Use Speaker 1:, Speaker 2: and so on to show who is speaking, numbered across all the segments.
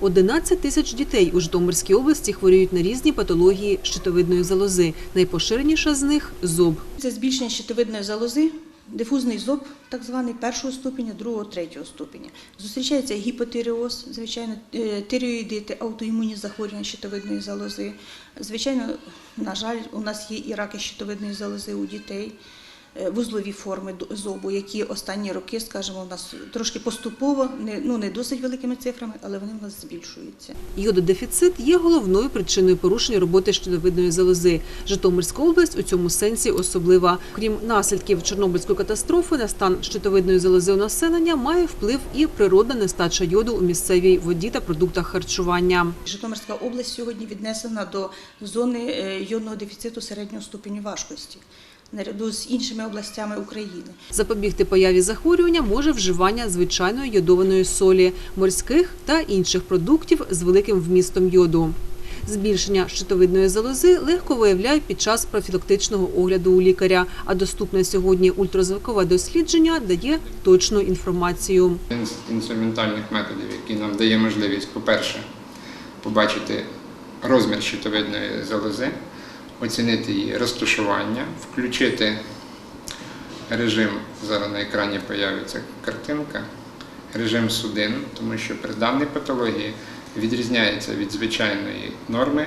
Speaker 1: 11 тисяч дітей у Житомирській області хворіють на різні патології щитовидної залози. Найпоширеніша з них зоб.
Speaker 2: Це збільшення щитовидної залози, дифузний зоб, так званий першого ступеня, другого, третього ступеня. Зустрічається гіпотиреоз, звичайно, е, тиреоїдити, аутоімунні захворювання щитовидної залози. Звичайно, на жаль, у нас є і раки щитовидної залози у дітей. Е, Вузлові форми зобу, які останні роки, скажімо, у нас трошки поступово, не, ну не досить великими цифрами, але вони в нас збільшуються.
Speaker 1: Йододефіцит є головною причиною порушення роботи щитовидної залози. Житомирська область у цьому сенсі особлива. Крім наслідків Чорнобильської катастрофи, на стан щитовидної залози у населення має вплив і природна нестача йоду у місцевій воді та продуктах харчування.
Speaker 2: Житомирська область сьогодні віднесена до зони е, йодного дефіциту середнього ступеню важкості наряду з іншими областями України.
Speaker 1: Запобігти появі захворювання може вживання звичайної йодованої солі, морських та інших продуктів з великим вмістом йоду. Збільшення щитовидної залози легко виявляють під час профілактичного огляду у лікаря, а доступне сьогодні ультразвукове дослідження дає точну інформацію.
Speaker 3: Один з інструментальних методів, який нам дає можливість, по-перше, побачити розмір щитовидної залози, оцінити її розташування, включити режим, зараз на екрані появиться картинка, режим судин, тому що при даній патології відрізняється від звичайної норми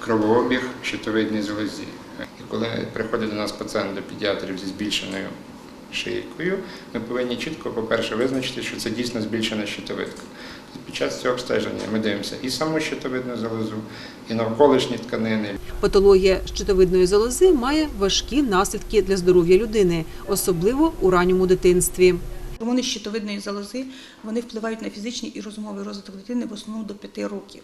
Speaker 3: кровообіг щитовидній залозі. І коли приходить до нас пацієнт до педіатрів зі збільшеною шийкою, ми повинні чітко, по-перше, визначити, що це дійсно збільшена щитовидка. Під час цього обстеження ми дивимося і саму щитовидну залозу, і навколишні тканини,
Speaker 1: Патологія щитовидної залози має важкі наслідки для здоров'я людини, особливо у ранньому дитинстві.
Speaker 2: Гормони щитовидної залози вони впливають на фізичний і розумовий розвиток дитини в основному до 5 років.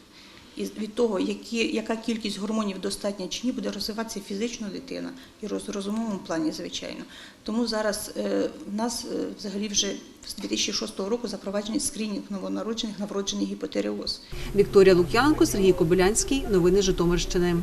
Speaker 2: І від того, які, яка кількість гормонів достатня чи ні, буде розвиватися фізично дитина і роз, розумовому плані, звичайно. Тому зараз е, в нас е, взагалі вже з 2006 року запроваджений скринінг новонароджених на вроджений гіпотереоз.
Speaker 1: Вікторія Лук'янко, Сергій Кобилянський. Новини Житомирщини.